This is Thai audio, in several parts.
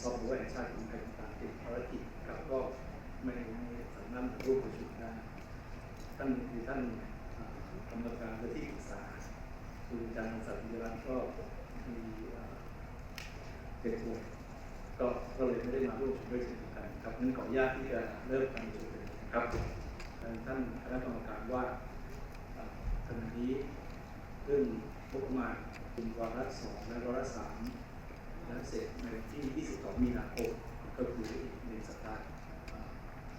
ซอฟต์แวร์แห่งชาติของไทยต่างติดภารกิจครับก็ไม่ไม่สามารถร่วมประชุมได้ท่านคือท่านกรรมการและที่ปรึกษาคุณอาจารย์สัตย์รัตน์ก็มีเป็นตัวก็ก็เลยไม่ได้มาร่วมด้วยเช่นกันครับนั้นขออนุญาตที่จะเริ่มการประชุมเลยนะครับท่านคณะกรรมการว่าอ่าขณะนี้เรื่องงบประมาณเป็นวาระสองและวาระสาม และเสร็จในที่ 22 มีนาคมก็คืออีกหนึ่งสัปดาห์อ่า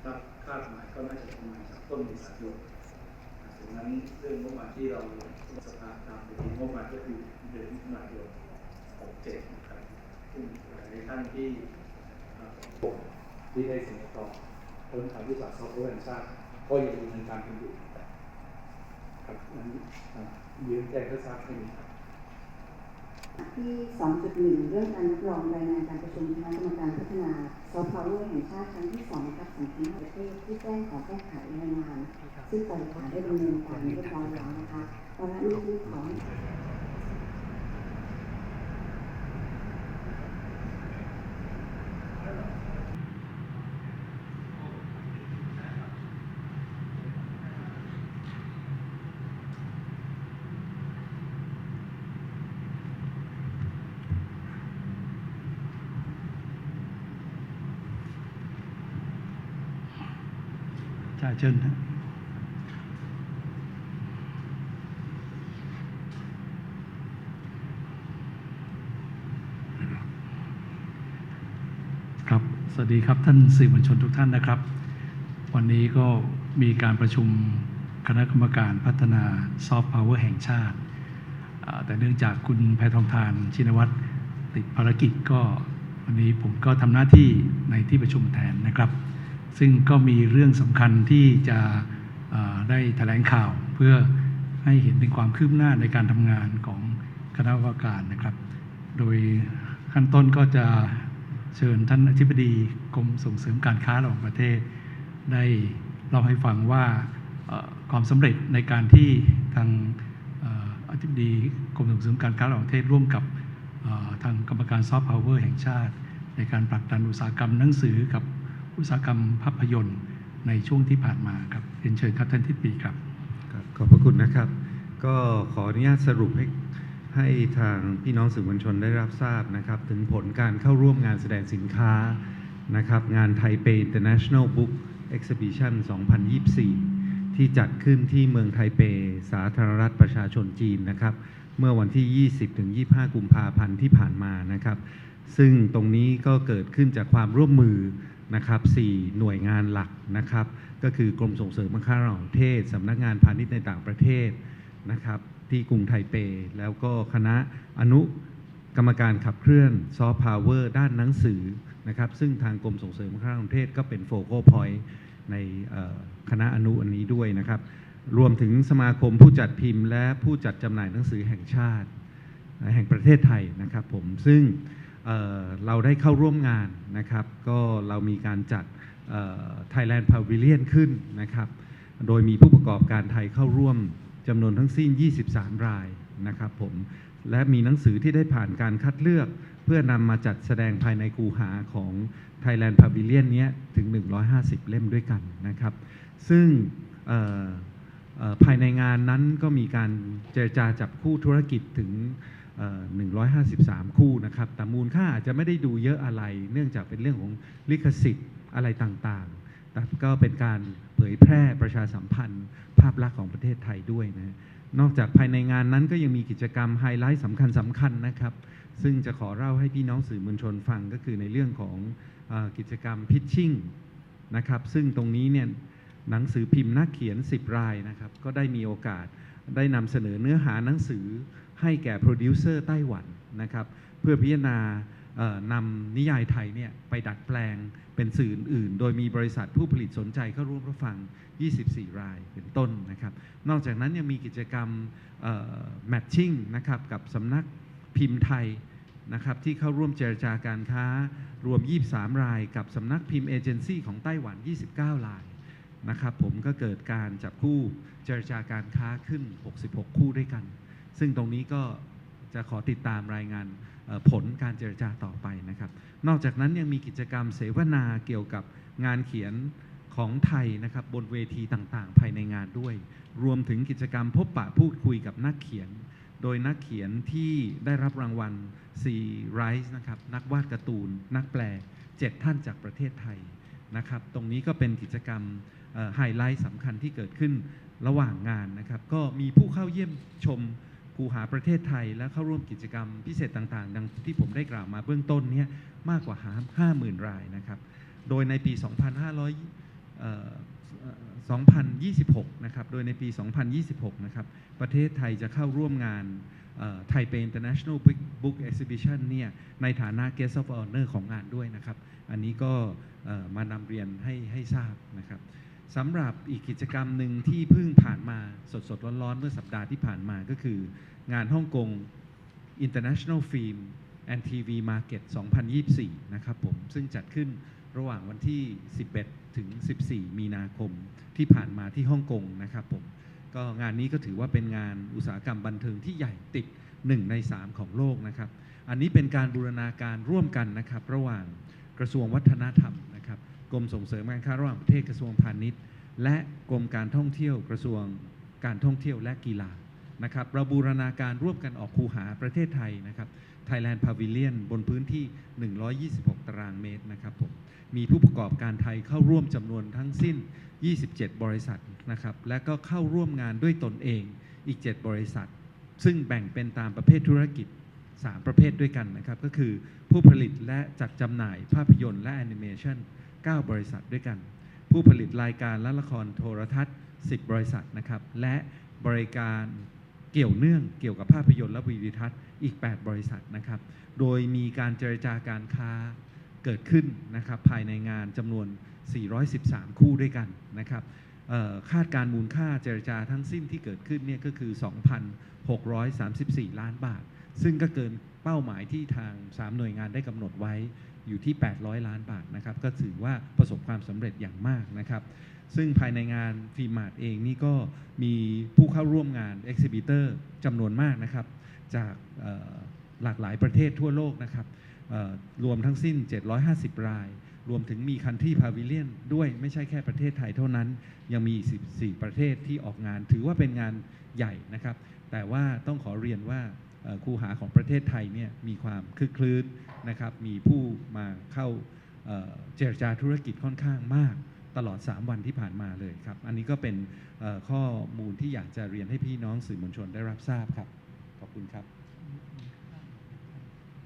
คาดคาดหมายก็น่าจะประมาณสักต้นเมษายนอ่าดังนั้นเรื่องงบประมาณที่เราสภาตามปกติงบประมาณก็คือเดือนมิถุนายน67นะครับซึ่งหลายท่านที่ที่ได้สนอต่อเพิ่มทางวิสาหกิจซอฟต์แวร์แห่งชาติก็ยังดำเนินการกันอยู่ครับนั้นยืนแจ้งให้ทราบให้มีครับ ที่ 2.1 เรื่องการรับรองรายงานการประชุมคณะกรรมการพัฒนาซอฟต์พาวเวอร์แห่งชาติครั้งที่2ครับของทั้งประเทศที่แจ้งขอแก้ไขรายงาน ซึ่งบริษัทได้ดำเนินการเรียบร้อยแล้วนะคะวาระนี้ที่ขอ จ่าเชิญนะครับสวัสดีครับ ท่านสื่อมวลชนทุกท่านนะครับ วันนี้ก็มีการประชุมคณะกรรมการพัฒนาซอฟต์พาวเวอร์แห่งชาติ แต่เนื่องจากคุณแพทองทานชินวัตรติดภารกิจก็วันนี้ผมก็ทำหน้าที่ในที่ประชุมแทนนะครับ ซึ่งก็มีเรื่องสำคัญที่จะได้แถลงข่าวเพื่อให้เห็นถึงความคืบหน้าในการทำงานของคณะกรรมการนะครับ โดยขั้นต้นก็จะเชิญท่านอธิบดีกรมส่งเสริมการค้าระหว่างประเทศ ได้เล่าให้ฟังว่าความสำเร็จในการที่ทางอธิบดีกรมส่งเสริมการค้าระหว่างประเทศร่วมกับทางกรรมการซอฟต์พาวเวอร์แห่งชาติ ในการผลักดันอุตสาหกรรมหนังสือกับ อุตสาหกรรมภาพยนตร์ในช่วงที่ผ่านมาครับเรียนเชิญครับท่านทิศปีครับ ขอบพระคุณนะครับ ก็ขออนุญาตสรุปให้ให้ทางพี่น้องสื่อมวลชนได้รับทราบนะครับ ถึงผลการเข้าร่วมงานแสดงสินค้านะครับ งานไทเป International Book Exhibition 2024 ที่จัดขึ้นที่เมืองไทเป สาธารณรัฐประชาชนจีนนะครับ เมื่อวันที่ 20-25 กุมภาพันธ์ที่ผ่านมานะครับ ซึ่งตรงนี้ก็เกิดขึ้นจากความร่วมมือ นะครับ4หน่วยงานหลักนะครับ ก็คือกรมส่งเสริมการค้าระหว่างประเทศสำนักงานพาณิชย์ในต่างประเทศนะครับ ที่กรุงไทเป แล้วก็คณะอนุกรรมการขับเคลื่อนซอฟต์พาวเวอร์ด้านหนังสือนะครับ ซึ่งทางกรมส่งเสริมการค้าระหว่างประเทศก็เป็นโฟกัสพอยต์ในคณะอนุอันนี้ด้วยนะครับ รวมถึงสมาคมผู้จัดพิมพ์ และผู้จัดจำหน่ายหนังสือแห่งชาติ แห่งประเทศไทยนะครับผมซึ่ง เเราได้เข้าร่วมงานนะครับ ก็เรามีการจัด Thailand Pavilion ขึ้นนะครับ โดยมีผู้ประกอบการไทยเข้าร่วมจำนวนทั้งสิ้น 23 รายนะครับผม และมีหนังสือที่ได้ผ่านการคัดเลือกเพื่อนำมาจัดแสดงภายในคูหาของ Thailand Pavilion นี้ถึง 150 เล่มด้วยกันนะครับ ซึ่งภายในงานนั้นก็มีการเจรจาจับคู่ธุรกิจถึง 153 คู่นะครับ แต่มูลค่าอาจจะไม่ได้ดูเยอะอะไร เนื่องจากเป็นเรื่องของลิขสิทธิ์อะไรต่างๆ แต่ก็เป็นการเผยแพร่ประชาสัมพันธ์ ภาพลักษณ์ของประเทศไทยด้วยนะ นอกจากภายในงานนั้นก็ยังมีกิจกรรมไฮไลท์สำคัญสำคัญๆนะครับ ซึ่งจะขอเล่าให้พี่น้องสื่อมวลชนฟังก็คือในเรื่องของอกิจกรรมพิชชิ่งนะครับ ซึ่งตรงนี้เนี่ยหนังสือพิมพ์นักเขียน 10 รายนะครับ ก็ได้มีโอกาสได้นำเสนอเนื้อหาหนังสือ ให้แก่โปรดิวเซอร์ไต้หวันนะครับเพื่อพิจารณานำนิยายไทยเนี่ยไปดัดแปลงเป็นสื่ออื่น โดยมีบริษัทผู้ผลิตสนใจเข้าร่วมรับฟัง 24 รายเป็นต้นนะครับ นอกจากนั้นยังมีกิจกรรมแมทชิ่งนะครับกับสำนักพิมพ์ไทยนะครับที่เข้าร่วมเจรจาการค้ารวม 23 ราย กับสำนักพิมพ์เอเจนซี่ของไต้หวัน 29 รายนะครับผมก็เกิดการจับคู่เจรจาการค้าขึ้น 66 คู่ด้วยกัน ซึ่งตรงนี้ก็จะขอติดตามรายงานผลการเจรจาต่อไปนะครับ นอกจากนั้นยังมีกิจกรรมเสวนาเกี่ยวกับงานเขียนของไทยนะครับบนเวทีต่างๆ ภายในงานด้วย รวมถึงกิจกรรมพบปะพูดคุยกับนักเขียน โดยนักเขียนที่ได้รับรางวัล C Rise นะครับนักวาดการ์ตูน นักแปล 7 ท่านจากประเทศไทยนะครับ ตรงนี้ก็เป็นกิจกรรมไฮไลท์สำคัญที่เกิดขึ้นระหว่างงานนะครับ ก็มีผู้เข้าเยี่ยมชม คูหาประเทศไทยและเข้าร่วมกิจกรรมพิเศษต่างๆ ดังที่ผมได้กล่าวมาเบื้องต้นเนี่ยมากกว่า50,000 รายนะครับ โดยในปี2500 2026 นะครับ โดยในปี 2026 นะครับ ประเทศไทยจะเข้าร่วมงานไทเป International Book Book Exhibition เนี่ยในฐานะ Guest of Honor ของงานด้วยนะครับ อันนี้ก็มานำเรียนให้ให้ทราบนะครับ สำหรับอีกกิจกรรมหนึ่งที่เพิ่งผ่านมาสดๆ ร้อนๆ เมื่อสัปดาห์ที่ผ่านมาก็คือ งานฮ่องกง International Film and TV Market 2024 นะครับผม ซึ่งจัดขึ้นระหว่างวันที่ 11 ถึง 14 มีนาคมที่ผ่านมาที่ฮ่องกงนะครับผม ก็งานนี้ก็ถือว่าเป็นงานอุตสาหกรรมบันเทิงที่ใหญ่ติด 1 ใน 3 ของโลกนะครับ อันนี้เป็นการบูรณาการร่วมกันนะครับ ระหว่างกระทรวงวัฒนธรรม กรมส่งเสริมการค้าระหว่างประเทศกระทรวงพาณิชย์ และกรมการท่องเที่ยวกระทรวงการท่องเที่ยวและกีฬานะครับเราบูรณาการร่วมกันออกคูหาประเทศไทยนะครับ Thailand Pavilion บนพื้นที่ 126 ตารางเมตรนะครับผมมีผู้ประกอบการไทยเข้าร่วมจำนวนทั้งสิ้น 27 บริษัทนะครับและก็เข้าร่วมงานด้วยตนเองอีก 7 บริษัท ซึ่งแบ่งเป็นตามประเภทธุรกิจ 3 ประเภทด้วยกันนะครับ ก็คือผู้ผลิตและจัดจำหน่ายภาพยนตร์และแอนิเมชัน 9 บริษัทด้วยกัน ผู้ผลิตรายการและละครโทรทัศน์ 10 บริษัทนะครับ และบริการเกี่ยวเนื่องเกี่ยวกับภาพยนตร์และวิดีทัศน์อีก 8 บริษัทนะครับ โดยมีการเจรจาการค้าเกิดขึ้นนะครับภายในงานจำนวน 413 คู่ด้วยกันนะครับคาดการมูลค่าเจรจาทั้งสิ้นที่เกิดขึ้นเนี่ยก็คือ 2,634 ล้านบาท ซึ่งก็เกินเป้าหมายที่ทาง 3 หน่วยงานได้กำหนดไว้ อยู่ที่ 800 ล้านบาทนะครับก็ถือว่าประสบความสำเร็จอย่างมากนะครับ ซึ่งภายในงานฟิมาร์ตเองนี่ก็มีผู้เข้าร่วมงานเอ็กซิบิเตอร์จำนวนมากนะครับ จากหลากหลายประเทศทั่วโลกนะครับรวมทั้งสิ้น 750 ราย รวมถึงมีคันที่พาวิเลียนด้วยไม่ใช่แค่ประเทศไทยเท่านั้น ยังมี 14 ประเทศที่ออกงาน ถือว่าเป็นงานใหญ่นะครับ แต่ว่าต้องขอเรียนว่า คูหาของประเทศไทยเนี่ยมีความคึกคลื้นนะครับ มีผู้มาเข้าเจรจาธุรกิจค่อนข้างมากตลอด 3 วันที่ผ่านมาเลยครับ อันนี้ก็เป็นข้อมูลที่อยากจะเรียนให้พี่น้องสื่อมวลชนได้รับทราบครับ ขอบคุณครับ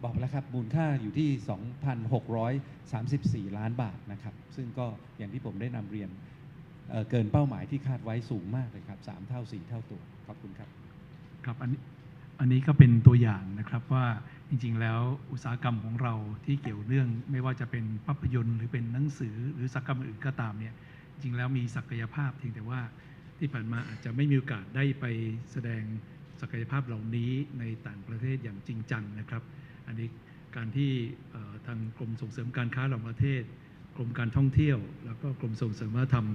บอกแล้วครับ มูลค่าอยู่ที่ 2,634 ล้านบาทนะครับ ซึ่งก็อย่างที่ผมได้นำเรียนเเกินเป้าหมายที่คาดไว้สูงมากเลยครับ 3 เท่า 4 เท่าตัว ขอบคุณครับ ครับ อันนี้ อันนี้ก็เป็นตัวอย่างนะครับว่าจริงๆ แล้วอุตสาหกรรมของเราที่เกี่ยวเนื่องไม่ว่าจะเป็นภาพยนตร์หรือเป็นหนังสือหรืออุตสาหกรรมอื่นก็ตามเนี่ยจริงๆแล้วมีศักยภาพเพียงแต่ว่าที่ผ่านมาอาจจะไม่มีโอกาสได้ไปแสดงศักยภาพเหล่านี้ในต่างประเทศอย่างจริงจังนะครับ อันนี้การที่ทางกรมส่งเสริมการค้าระหว่างประเทศ กรมการท่องเที่ยว แล้วก็กรมส่งเสริมวัฒนธรรม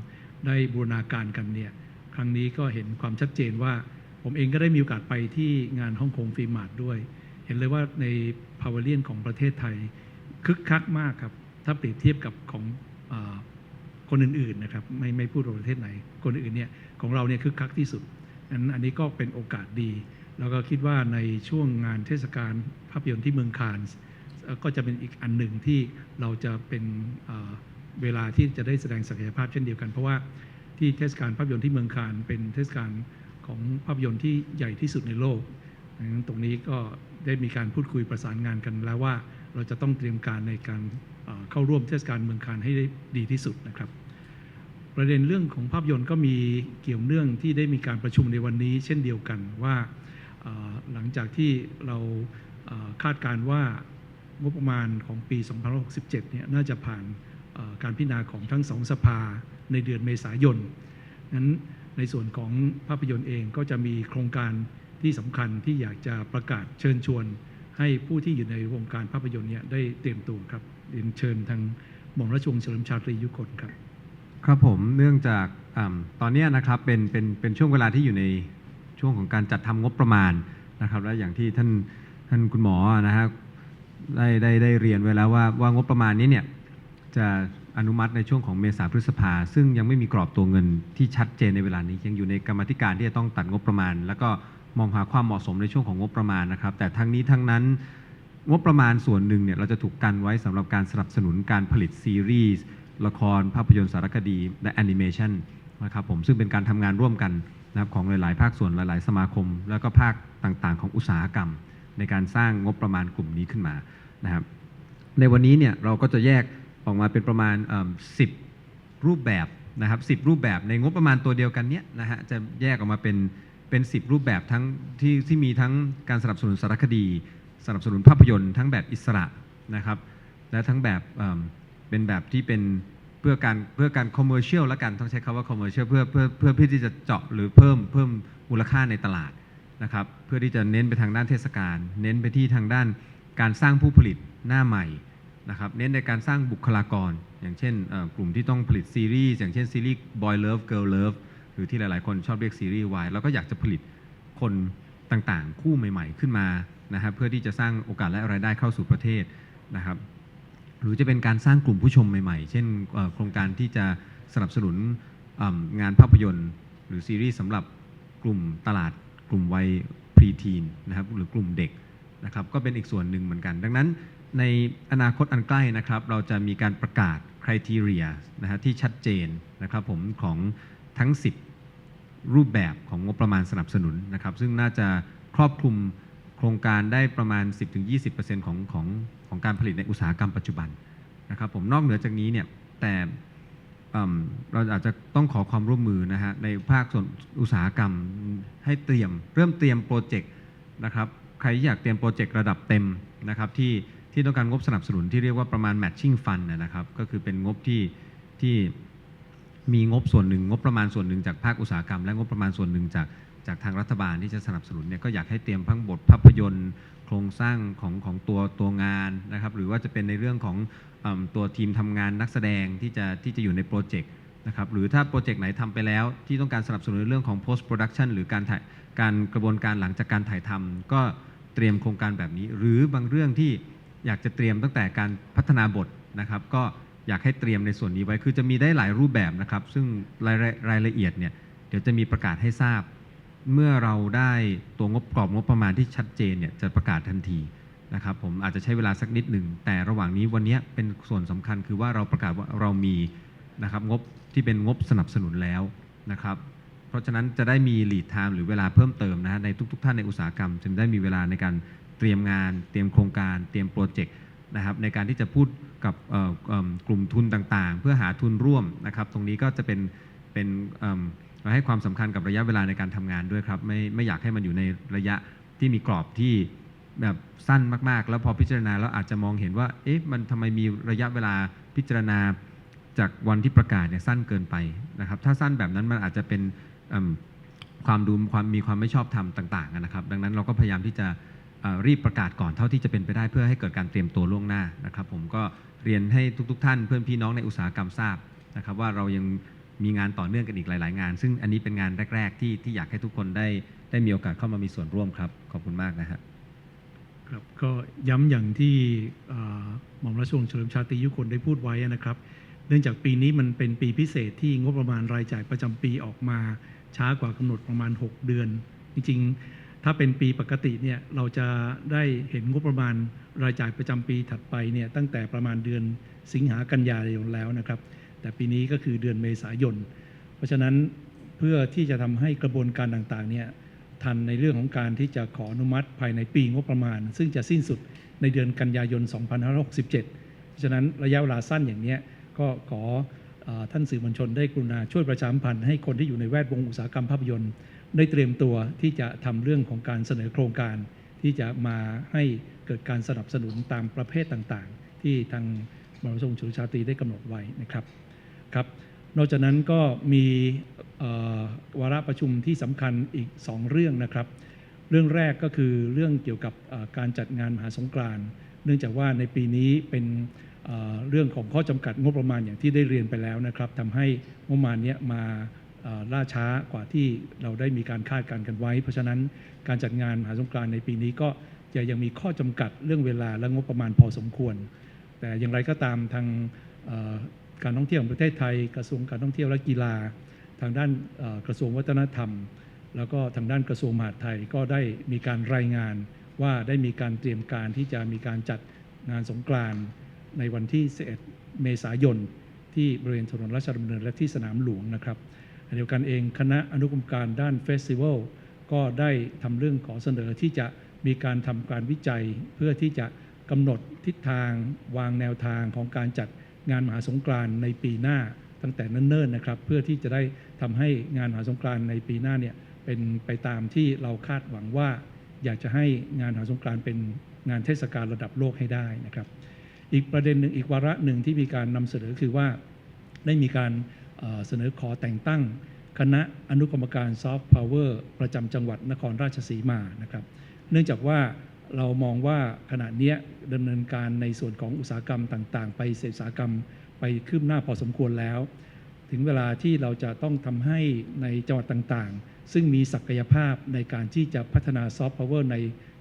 ได้บูรณาการกันเนี่ยครั้งนี้ก็เห็นความชัดเจนว่า ผมเองก็ได้มีโอกาสไปที่งานฮ่องกงฟิล์มมาร์ด้วย เห็นเลยว่าในพาวเวเลียนของประเทศไทย คึกคักมากครับ ถ้าเปรียบเทียบกับของอคนอื่นๆนะครับไม่ไม่พูดว่าประเทศไหน คนอื่นเนี่ยของเราเนี่ยคึกคักที่สุดอันอันนี้ก็เป็นโอกาสดี แล้วก็คิดว่าในช่วงงานเทศกาลภาพยนตร์ที่เมืองคานส์ก็จะเป็นอีกอันหนึ่งที่เราจะเป็นเวลาที่จะได้แสดงศักยภาพเช่นเดียวกัน เพราะว่าที่เทศกาลภาพยนตร์ที่เมืองคานเป็นเทศกาล ของภาพยนตร์ที่ใหญ่ที่สุดในโลกดังนั้นตรงนี้ก็ได้มีการพูดคุยประสานงานกันแล้วว่าเราจะต้องเตรียมการในการเข้าร่วมเทศกาลเมืองคานให้ได้ดีที่สุดนะครับ ประเด็นเรื่องของภาพยนตร์ก็มีเกี่ยวเนื่องที่ได้มีการประชุมในวันนี้เช่นเดียวกันว่าหลังจากที่เราคาดการว่างบประมาณของปี2567 เนี่ยน่าจะผ่านการพิจารณาของทั้งสองสภาในเดือนเมษายนนั้น ในส่วนของภาพยนตร์เองก็จะมีโครงการที่สำคัญที่อยากจะประกาศเชิญชวน ให้ผู้ที่อยู่ในวงการภาพยนตร์เนี่ยได้เตรียมตัวครับเรียนเชิญทางหม่อมราชวงศ์เฉลิมชาตรียุคนครับ ครับผมเนื่องจากอตอนเนี้ยนะครับเป็นเป็นเป็นช่วงเวลาที่อยู่ในช่วงของการจัดทำงบประมาณนะครับ และอย่างที่ท่านท่านคุณหมอนะฮะได้ได้ได้เรียนไว้แล้วว่าว่างบประมาณนี้เนี่ยจะ อนุมัติในช่วงของเมษาพฤษภา ซึ่งยังไม่มีกรอบตัวเงินที่ชัดเจนในเวลานี้ ยังอยู่ในกรรมธิการที่จะต้องตัดงบประมาณ แล้วก็มองหาความเหมาะสมในช่วงของงบประมาณนะครับ แต่ทั้งนี้ทั้งนั้นงบประมาณส่วนหนึ่งเนี่ยเราจะถูกกันไว้สำหรับการสนับสนุนการผลิตซีรีส์ละคร ภาพยนตร์สารคดี และแอนิเมชันนะครับผมซึ่งเป็นการทำงานร่วมกันนะครับของหลาย ๆ ภาคส่วนหลาย ๆ สมาคม แล้วก็ภาคต่าง ๆ ของอุตสาหกรรม ในการสร้างงบประมาณกลุ่มนี้ขึ้นมานะครับในวันนี้เนี่ยเราก็จะแยก ออกมาเป็นประมาณ 10 รูปแบบนะครับ10รูปแบบในงบประมาณตัวเดียวกันเนี้ยนะฮะจะแยกออกมาเป็นเป็น 10 รูปแบบทั้งที่ที่มีทั้งการสนับสนุนสารคดี สนับสนุนภาพยนตร์ทั้งแบบอิสระนะครับและทั้งแบบเป็นแบบที่เป็นเพื่อการเพื่อการคอมเมอร์เชียลละกันต้องใช้คำว่าคอมเมอร์เชียลเพื่อเพื่อเพื่อเพื่อที่จะเจาะหรือเพิ่มเพิ่มมูลค่าในตลาดนะครับเพื่อที่จะเน้นไปทางด้านเทศกาลเน้นไปที่ทางด้านการสร้างผู้ผลิตหน้าใหม่ นะครับเน้นในการสร้างบุคลากร อย่างเช่นกลุ่มที่ต้องผลิตซีรีส์อย่างเช่นซีรีส์ Boy Love Girl Love หรือที่หลายๆ คนชอบเรียกซีรีส์วายแล้วก็อยากจะผลิตคนต่างๆ คู่ใหม่ๆ ขึ้นมานะครับเพื่อที่จะสร้างโอกาสและรายได้เข้าสู่ประเทศนะครับหรือจะเป็นการสร้างกลุ่มผู้ชมใหม่ๆ เช่นโครงการที่จะสนับสนุนงานภาพยนตร์ หรือซีรีส์สำหรับกลุ่มตลาดกลุ่มวัยพรีทีนนะครับหรือกลุ่มเด็กนะครับก็เป็นอีกส่วนหนึ่งเหมือนกัน ดังนั้น ในอนาคตอันใกล้นะครับ เราจะมีการประกาศคุณทีเรียนะฮะที่ชัดเจนนะครับผมของทั้ง 10 รูปแบบของงบประมาณสนับสนุนนะครับ ซึ่งน่าจะครอบคลุมโครงการได้ประมาณ 10-20%ของของของการผลิตในอุตสาหกรรมปัจจุบันนะครับผมนอกเหนือจากนี้เนี่ยแต่เราอาจจะต้องขอความร่วมมือนะฮะในภาคส่วนอุตสาหกรรมให้เตรียม เริ่มเตรียมโปรเจกต์นะครับใครอยากเตรียมโปรเจกต์ระดับเต็มนะครับที่ ที่ต้องการงบสนับสนุนที่เรียกว่าประมาณ matching fund นะนะครับ ก็คือเป็นงบที่ที่มีงบส่วนหนึ่ง งบประมาณส่วนหนึ่งจากภาคอุตสาหกรรม และงบประมาณส่วนหนึ่งจากจากทางรัฐบาลที่จะสนับสนุนเนี่ยก็อยากให้เตรียมทั้งบทภาพยนตร์ โครงสร้างของของตัวตัวงานนะครับ หรือว่าจะเป็นในเรื่องของอตัวทีมทำงานนักแสดงที่จะที่จะอยู่ในโปรเจกต์นะครับหรือถ้าโปรเจกต์ไหนทำไปแล้ว ที่ต้องการสนับสนุนในเรื่องของ post production หรือการถ่ายการกระบวนการหลังจากการถ่ายทำก็เตรียมโครงการแบบนี้ หรือบางเรื่องที่ อยากจะเตรียมตั้งแต่การพัฒนาบทนะครับ ก็อยากให้เตรียมในส่วนนี้ไว้คือจะมีได้หลายรูปแบบนะครับ ซึ่งรายรายละเอียดเนี่ยเดี๋ยวจะมีประกาศให้ทราบ เมื่อเราได้ตัวงบกรอบงบประมาณที่ชัดเจนเนี่ยจะประกาศทันทีนะครับผมอาจจะใช้เวลาสักนิดหนึ่งแต่ระหว่างนี้วันนี้เป็นส่วนสำคัญคือว่าเราประกาศว่าเรามีนะครับงบที่เป็นงบสนับสนุนแล้วนะครับเพราะฉะนั้นจะได้มี lead time หรือเวลาเพิ่มเติมนะฮะในทุก ๆ ท่านในอุตสาหกรรม จะได้มีเวลาในการ เตรียมงาน เตรียมโครงการ เตรียมโปรเจกต์นะครับในการที่จะพูดกับกลุ่มทุนต่างๆ เพื่อหาทุนร่วมนะครับ ตรงนี้ก็จะเป็นเป็นเอิ่มเราให้ความสำคัญกับระยะเวลาในการทำงานด้วยครับ ไม่ไม่อยากให้มันอยู่ในระยะที่มีกรอบที่แบบสั้นมากๆ แล้วพอพิจารณาแล้วอาจจะมองเห็นว่าเอ๊ะมันทำไมมีระยะเวลาพิจารณาจากวันที่ประกาศเนี่ยสั้นเกินไปนะครับ ถ้าสั้นแบบนั้นมันอาจจะเป็นความดูความมีความไม่ชอบธรรมต่าง ๆ นะครับ ดังนั้นเราก็พยายามที่จะ รีบประกาศก่อนเท่าที่จะเป็นไปได้เพื่อให้เกิดการเตรียมตัวล่วงหน้านะครับผมก็เรียนให้ทุกๆท่านเพื่อนพี่น้องในอุตสาหกรรมทราบนะครับว่าเรายังมีงานต่อเนื่องกันอีกหลาย ๆ งาน ซึ่งอันนี้เป็นงานแรก ๆ ที่ที่อยากให้ทุกคนได้ได้มีโอกาสเข้ามามีส่วนร่วมครับ ขอบคุณมากนะฮะครับก็ย้ำอย่างที่หม่อมราชวงศ์เฉลิมชาตรียุคนได้พูดไว้นะครับ เนื่องจากปีนี้มันเป็นปีพิเศษที่งบประมาณรายจ่ายประจำปีออกมา ช้ากว่ากำหนดประมาณ 6 เดือน จริงๆ ถ้าเป็นปีปกติเนี่ยเราจะได้เห็นงบประมาณรายจ่ายประจำปีถัดไปเนี่ยตั้งแต่ประมาณเดือนสิงหากันยายนแล้วนะครับ แต่ปีนี้ก็คือเดือนเมษายน เพราะฉะนั้นเพื่อที่จะทำให้กระบวนการต่างๆเนี่ยทันในเรื่องของการที่จะขออนุมัติภายในปีงบประมาณ ซึ่งจะสิ้นสุดในเดือนกันยายน 2567 เพราะฉะนั้นระยะเวลาสั้นอย่างนี้ก็ขอออท่านสื่อมวลชนได้กรุณาช่วยประชาสัมพันธ์ให้คนที่อยู่ในแวดวงอุตสาหกรรมภาพยนตร์ ได้เตรียมตัวที่จะทำเรื่องของการเสนอโครงการ ที่จะมาให้เกิดการสนับสนุนตามประเภทต่างๆ ที่ทางมรสงชุชาตรีได้กำหนดไว้นะครับครับนอกจากนั้นก็มีวาระประชุมที่สำคัญอีก 2 เรื่องนะครับ เรื่องแรกก็คือเรื่องเกี่ยวกับการจัดงานมหาสงกรานต์เนื่องจากว่าในปีนี้เป็นเรื่องของข้อจำกัดงบประมาณอย่างที่ได้เรียนไปแล้วนะครับทำให้งบประมาณนี้มา ล่าช้ากว่าที่เราได้มีการคาดการณ์กันไว้ เพราะฉะนั้นการจัดงานมหาสงกรานในปีนี้ก็จะยังมีข้อจำกัดเรื่องเวลาและงบประมาณพอสมควร แต่อย่างไรก็ตามทางการท่องเที่ยวแห่งประเทศไทย กระทรวงการท่องเที่ยวและกีฬา ทางด้านกระทรวงวัฒนธรรม แล้วก็ทางด้านกระทรวงมหาดไทยก็ได้มีการรายงานว่าได้มีการเตรียมการที่จะมีการจัดงานสงกรานต์ในวันที่11เมษายนที่บริเวณถนนราชดำเนินและที่สนามหลวงนะครับ เดียวกันเองคณะอนุกรรมการด้านเฟสติวัลก็ได้ทำเรื่องขอเสนอที่จะมีการทำการวิจัย เพื่อที่จะกำหนดทิศทางวางแนวทางของการจัดงานมหาสงกรานต์ในปีหน้า ตั้งแต่เนิ่นๆนะครับ เพื่อที่จะได้ทำให้งานมหาสงกรานต์ในปีหน้าเนี่ยเป็นไปตามที่เราคาดหวังว่า อยากจะให้งานมหาสงกรานต์เป็นงานเทศกาลระดับโลกให้ได้นะครับ อีกประเด็นหนึ่งอีกวาระหนึ่งที่มีการนำเสนอคือว่าได้มีการ เสนอขอแต่งตั้ง คณะอนุกรรมการซอฟต์พาวเวอร์ประจำจังหวัดนครราชสีมานะครับ เนื่องจากว่าเรามองว่าขณะนี้ดำเนินการในส่วนของอุตสาหกรรมต่างๆ ไปเศรษฐอุตสากรรมไปคืบหน้าพอสมควรแล้ว ถึงเวลาที่เราจะต้องทำให้ในจังหวัดต่างๆ ซึ่งมีศักยภาพในการที่จะพัฒนาซอฟต์พาวเวอร์ใน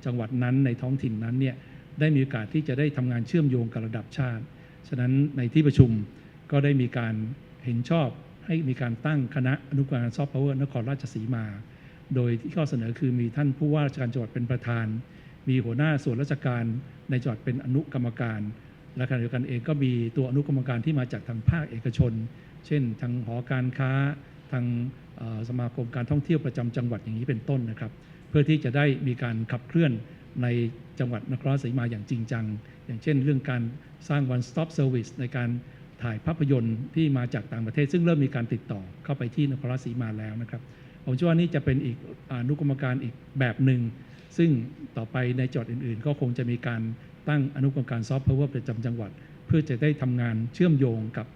จังหวัดนั้นในท้องถิ่นนั้นเนี่ยได้มีโอกาสที่จะได้ทำงานเชื่อมโยงกับระดับชาติ ฉะนั้นในที่ประชุมก็ได้มีการ เห็นชอบให้มีการตั้งคณะอนุกรรมการซอฟต์พาวเวอร์นครราชสีมา โดยที่ข้อเสนอคือมีท่านผู้ว่าราชการจังหวัดเป็นประธาน มีหัวหน้าส่วนราชการในจังหวัดเป็นอนุกรรมการ และขณะเดียวกันเองก็มีตัวอนุกรรมการที่มาจากทางภาคเอกชน เช่น ทางหอการค้า ทางสมาคมการท่องเที่ยวประจำจังหวัดอย่างนี้เป็นต้นนะครับ เพื่อที่จะได้มีการขับเคลื่อนในจังหวัดนครราชสีมาอย่างจริงจัง อย่างเช่น เรื่องการสร้าง one stop service ในการ ถ่ายภาพยนตร์ที่มาจากต่างประเทศ ซึ่งเริ่มมีการติดต่อเข้าไปที่นครราชสีมาแล้วนะครับ ผมเชื่อว่านี่จะเป็นอีกอนุกรรมการอีกแบบหนึ่ง ซึ่งต่อไปในจังหวัดอื่นๆ ก็คงจะมีการตั้งอนุกรรมการซอฟต์พาวเวอร์ประจำจังหวัด เพื่อจะได้ทำงานเชื่อมโยงกับ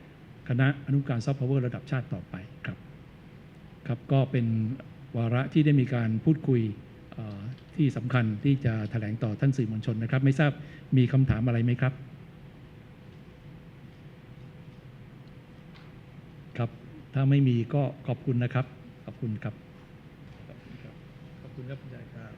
คณะอนุกรรมการซอฟต์พาวเวอร์ระดับชาติต่อไปครับครับก็เป็นวาระที่ได้มีการพูดคุยที่สำคัญที่จะแถลงต่อท่านสื่อมวลชนนะครับ ไม่ทราบมีคำถามอะไรไหมครับ ครับ ถ้าไม่มีก็ขอบคุณนะครับ ขอบคุณครับ ขอบคุณครับ ขอบคุณครับคุณยายครับ